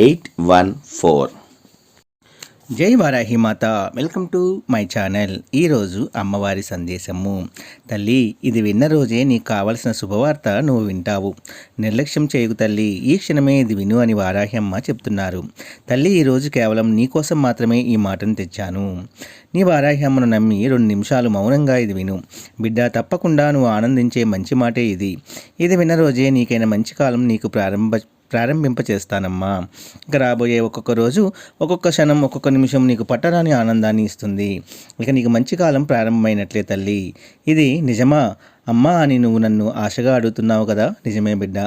eight one four. జై Varahi Mata. Welcome to my channel. ఈరోజు అమ్మవారి సందేశము. తల్లి ఇది విన్న రోజే నీకు కావలసిన శుభవార్త నువ్వు వింటావు. నిర్లక్ష్యం చేయకు తల్లి. ఈ క్షణమే ఇది విను అని వారాహి అమ్మ చెప్తున్నారు. తల్లి ఈరోజు కేవలం నీకోసం మాత్రమే ఈ మాటను తెచ్చాను. నీ వారాహి అమ్మను నమ్మి రెండు నిమిషాలు మౌనంగా ఇది విను. బిడ్డ తప్పకుండా నువ్వు ఆనందించే మంచి మాటే ఇది. ఇది విన్న రోజే నీకైనా మంచి కాలం నీకు ప్రారంభ ప్రారంభింపచేస్తానమ్మా. ఇక రాబోయే ఒక్కొక్క రోజు ఒక్కొక్క క్షణం ఒక్కొక్క నిమిషం నీకు పట్టరాని ఆనందాన్ని ఇస్తుంది. ఇక నీకు మంచి కాలం ప్రారంభమైనట్లే తల్లి. ఇది నిజమా? అమ్మా అని నువ్వు నన్ను ఆశగా అడుగుతున్నావు కదా? నిజమే బిడ్డ.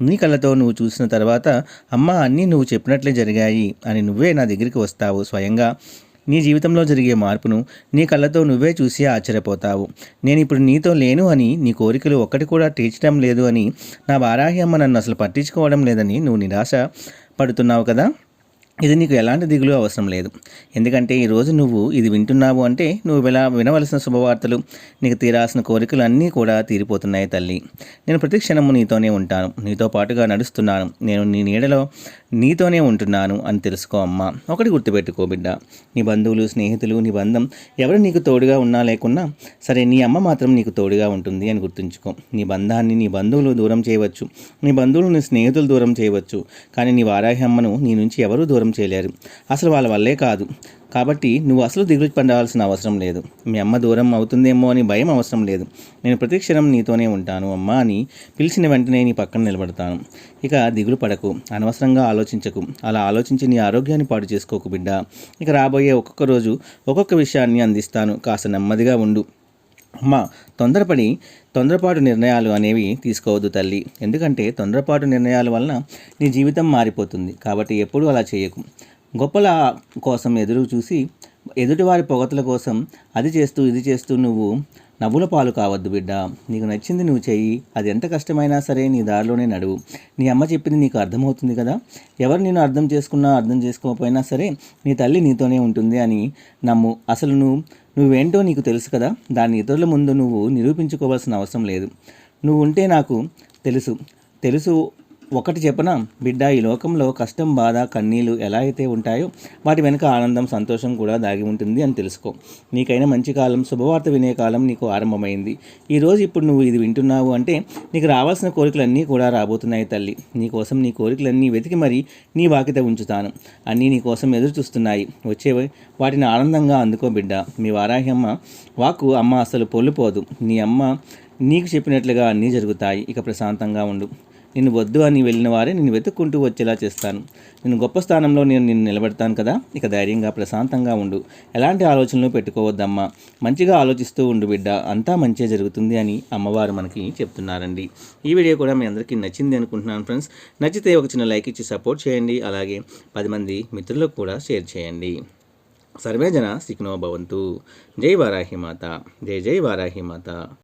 నీ కళ్ళతో నువ్వు చూసిన తర్వాత అమ్మా అన్నీ నువ్వు చెప్పినట్లే జరిగాయి అని నువ్వే నా దగ్గరికి వస్తావు స్వయంగా. నీ జీవితంలో జరిగే మార్పును నీ కళ్ళతో నువ్వే చూసి ఆశ్చర్యపోతావు. నేను ఇప్పుడు నీతో లేను అని నీ కోరికలు ఒక్కటి కూడా తీర్చడం లేదు అని నా వారాహి అమ్మ నన్ను అసలు పట్టించుకోవడం లేదని నువ్వు నిరాశ పడుతున్నావు కదా? ఇది నీకు ఎలాంటి దిగులు అవసరం లేదు. ఎందుకంటే ఈరోజు నువ్వు ఇది వింటున్నావు అంటే నువ్వు ఇలా వినవలసిన శుభవార్తలు నీకు తీరాల్సిన కోరికలు అన్నీ కూడా తీరిపోతున్నాయి తల్లి. నేను ప్రతి క్షణము నీతోనే ఉంటాను. నీతో పాటుగా నడుస్తున్నాను. నేను నీ నీడలో నీతోనే ఉంటున్నాను అని తెలుసుకో అమ్మ. ఒకటి గుర్తుపెట్టుకో బిడ్డ. నీ బంధువులు స్నేహితులు నీ బంధం ఎవరు నీకు తోడుగా ఉన్నా లేకున్నా సరే నీ అమ్మ మాత్రం నీకు తోడుగా ఉంటుంది అని గుర్తుంచుకో. నీ బంధాన్ని నీ బంధువులు దూరం చేయవచ్చు. నీ బంధువులు నీ స్నేహితులు దూరం చేయవచ్చు. కానీ నీ వారాహి అమ్మను నీ నుంచి ఎవరూ దూరం చేయలేరు. అసలు వాళ్ళ వల్లే కాదు. కాబట్టి నువ్వు అసలు దిగులు పడాల్సిన అవసరం లేదు. మీ అమ్మ దూరం అవుతుందేమో అని భయం అవసరం లేదు. నేను ప్రతి క్షణం నీతోనే ఉంటాను అమ్మ అని పిలిచిన వెంటనే నీ పక్కన నిలబడతాను. ఇక దిగులు పడకు అనవసరంగా ఆలోచించకు. అలా ఆలోచించి నీ ఆరోగ్యాన్ని పాడు చేసుకోకు బిడ్డ. ఇక రాబోయే ఒక్కొక్క రోజు ఒక్కొక్క విషయాన్ని అందిస్తాను. కాస్త నెమ్మదిగా ఉండు. అమ్మ తొందరపడి తొందరపాటు నిర్ణయాలు అనేవి తీసుకోవద్దు తల్లి. ఎందుకంటే తొందరపాటు నిర్ణయాల వలన నీ జీవితం మారిపోతుంది. కాబట్టి ఎప్పుడూ అలా చేయకు. గొప్పల కోసం ఎదురు చూసి ఎదుటివారి పొగతల కోసం అది చేస్తూ ఇది చేస్తూ నువ్వు నవ్వుల పాలు కావద్దు బిడ్డ. నీకు నచ్చింది నువ్వు చెయ్యి. అది ఎంత కష్టమైనా సరే నీ దారిలోనే నడువు. నీ అమ్మ చెప్పింది నీకు అర్థమవుతుంది కదా? ఎవరు నేను అర్థం చేసుకున్నా అర్థం చేసుకోకపోయినా సరే నీ తల్లి నీతోనే ఉంటుంది అని నమ్ము. అసలు నువ్వు నువ్వేంటో నీకు తెలుసు కదా? దాన్ని ఇతరుల ముందు నువ్వు నిరూపించుకోవాల్సిన అవసరం లేదు. నువ్వు ఉంటే నాకు తెలుసు. తెలుసు ఒకటి చెప్పన? బిడ్డ ఈ లోకంలో కష్టం బాధ కన్నీళ్ళు ఎలా అయితే ఉంటాయో వాటి వెనుక ఆనందం సంతోషం కూడా దాగి ఉంటుంది అని తెలుసుకో. నీకైనా మంచి కాలం శుభవార్త వినే కాలం నీకు ఆరంభమైంది. ఈరోజు ఇప్పుడు నువ్వు ఇది వింటున్నావు అంటే నీకు రావాల్సిన కోరికలన్నీ కూడా రాబోతున్నాయి తల్లి. నీకోసం నీ కోరికలన్నీ వెతికి మరి నీ వాకిత ఉంచుతాను. అన్నీ నీకోసం ఎదురు చూస్తున్నాయి. వచ్చేవి వాటిని ఆనందంగా అందుకో బిడ్డ. మీ వారాహి అమ్మ వాకు అమ్మ అసలు పొల్లిపోదు. నీ అమ్మ నీకు చెప్పినట్లుగా అన్నీ జరుగుతాయి. ఇక ప్రశాంతంగా ఉండు. నిన్ను వద్దు అని వెళ్ళిన వారే నిన్ను వెతుక్కుంటూ వచ్చేలా చేస్తాను. నేను గొప్ప స్థానంలో నేను నిన్ను నిలబెడతాను కదా? ఇక ధైర్యంగా ప్రశాంతంగా ఉండు. ఎలాంటి ఆలోచనలు పెట్టుకోవద్దమ్మా. మంచిగా ఆలోచిస్తూ ఉండు బిడ్డ. అంతా మంచిగా జరుగుతుంది అని అమ్మవారు మనకి చెప్తున్నారండి. ఈ వీడియో కూడా మీ అందరికీ నచ్చింది అనుకుంటున్నాను ఫ్రెండ్స్. నచ్చితే ఒక చిన్న లైక్ ఇచ్చి సపోర్ట్ చేయండి. అలాగే పది మంది మిత్రులకు కూడా షేర్ చేయండి. సర్వే జన సిక్నో భవంతు. జై వారాహి మాత. జై జై వారాహి మాత.